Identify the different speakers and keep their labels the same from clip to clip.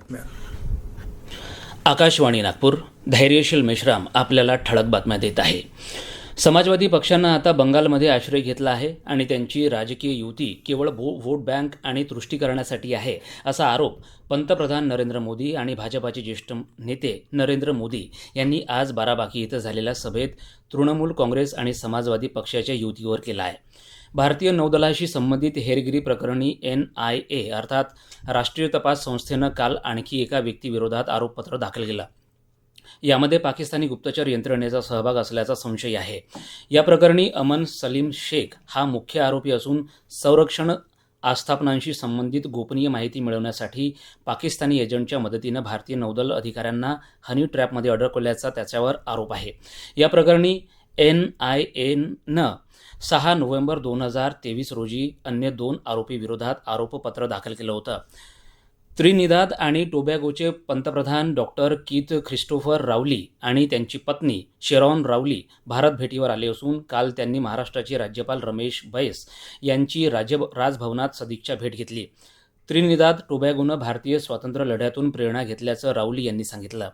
Speaker 1: बातम्या.
Speaker 2: आकाशवाणी नागपूर धैर्यशील मेश्राम आपल्याला ठळक बातम्या देत आहे. समाजवादी पक्षानं आता बंगालमध्ये आश्रय घेतला आहे आणि त्यांची राजकीय युती केवळ भो व्होट बँक आणि तुष्टीकरणासाठी आहे असा आरोप पंतप्रधान नरेंद्र मोदी आणि भाजपाचे ज्येष्ठ नेते नरेंद्र मोदी यांनी आज बाराबाकी इथं झालेल्या सभेत तृणमूल काँग्रेस आणि समाजवादी पक्षाच्या युतीवर केला आहे. भारतीय नौदलाशी संबंधित हेरगिरी प्रकरणी एन आय ए अर्थात राष्ट्रीय तपास संस्थेनं काल आणखी एका व्यक्तीविरोधात आरोपपत्र दाखल केलं. यामध्ये पाकिस्तानी गुप्तचर यंत्रणेचा सहभाग असल्याचा संशय आहे. या प्रकरणी अमन सलीम शेख हा मुख्य आरोपी असून संरक्षण आस्थापनांशी संबंधित गोपनीय माहिती मिळवण्यासाठी पाकिस्तानी एजंटच्या मदतीनं भारतीय नौदल अधिकाऱ्यांना हनी ट्रॅपमध्ये अडकवल्याचा त्याच्यावर आरोप आहे. या प्रकरणी एन आय एनं सहा नोव्हेंबर दोन हजार तेवीस रोजी अन्य दोन आरोपी विरोधात आरोपपत्र दाखल केलं होतं. त्रिनिदाद आणि टोबॅगोचे पंतप्रधान डॉक्टर कीत ख्रिस्टोफर रावली आणि त्यांची पत्नी शेरॉन रावली भारत भेटीवर आले असून काल त्यांनी महाराष्ट्राचे राज्यपाल रमेश बैस यांची राज्य राजभवनात सदिच्छा भेट घेतली. त्रिनिदाद टोबॅगोनं भारतीय स्वातंत्र्य लढ्यातून प्रेरणा घेतल्याचं रावली यांनी सांगितलं.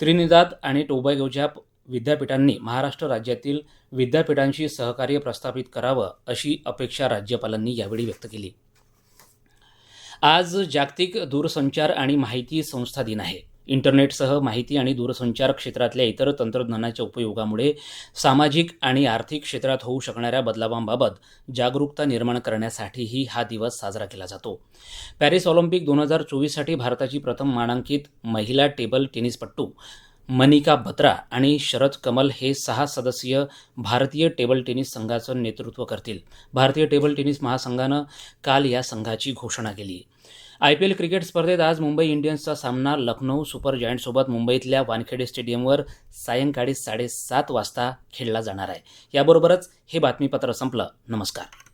Speaker 2: त्रिनिदाद आणि टोबॅगोच्या विद्यापीठांनी महाराष्ट्र राज्यातील विद्यापीठांशी सहकार्य प्रस्थापित करावं अशी अपेक्षा राज्यपालांनी यावेळी व्यक्त केली. आज जागतिक दूरसंचार आणि माहिती संस्था दिन आहे. इंटरनेटसह माहिती आणि दूरसंचार क्षेत्रातल्या इतर तंत्रज्ञानाच्या उपयोगामुळे सामाजिक आणि आर्थिक क्षेत्रात होऊ शकणाऱ्या बदलावांबाबत जागरूकता निर्माण करण्यासाठीही हा दिवस साजरा केला जातो. पॅरिस ऑलिम्पिक दोन हजार चोवीससाठी भारताची प्रथम मानांकित महिला टेबल टेनिसपट्टू मनिका बत्रा आणि शरद कमल हे सहा सदस्यीय भारतीय टेबल टेनिस संघाचं नेतृत्व करतील. भारतीय टेबल टेनिस महासंघानं काल या संघाची घोषणा केली. आय पी एल क्रिकेट स्पर्धेत आज मुंबई इंडियन्सचा सामना लखनौ सुपर जायंटसोबत मुंबईतल्या वानखेडे स्टेडियमवर सायंकाळी साडेसात वाजता खेळला जाणार आहे. याबरोबरच हे बातमीपत्र संपलं. नमस्कार.